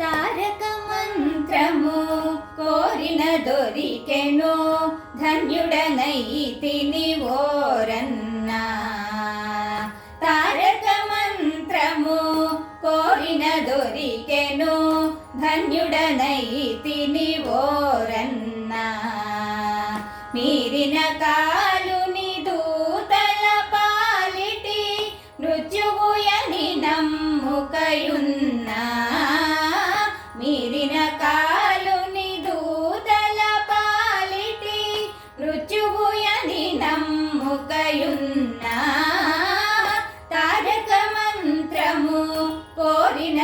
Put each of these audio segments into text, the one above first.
తారక మంత్రము కోరిన దొరికెను ధన్యుడనైతిని ఓరన్నా. తారక మంత్రము కోరిన దొరికెను ధన్యుడనైతిని ఓరన్నా. మీరిన కా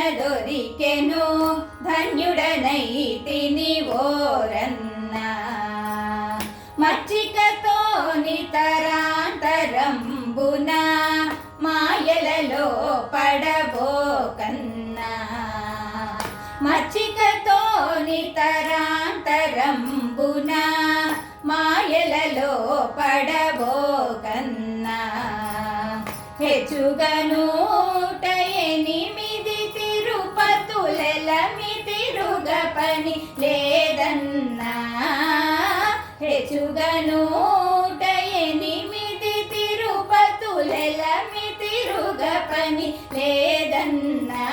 దొరికెను. ధన్యుడనైతిని ఓరన్న మచ్చికతో నితరాంతరంబున మాయలలో పడబోకన్నా. మచ్చికతో నితరాంతరంబున మాయలలో పడబోకన్నా. హెచ్చుగను పని లేదన్నా. హెచ్చుగనూట ఎనిమిది తిరుపతులెలమి తిరుగ పని లేదన్నా.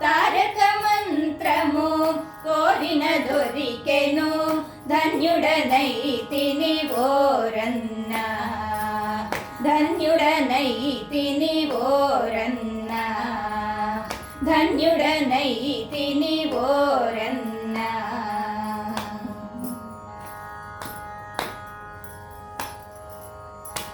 తారక మంత్రము కోరిన దొరికెను ధన్యుడనైతిని ఓరన్నా. ధన్యుడనైతిని ఓరన్నా. ధన్యుడనైతిని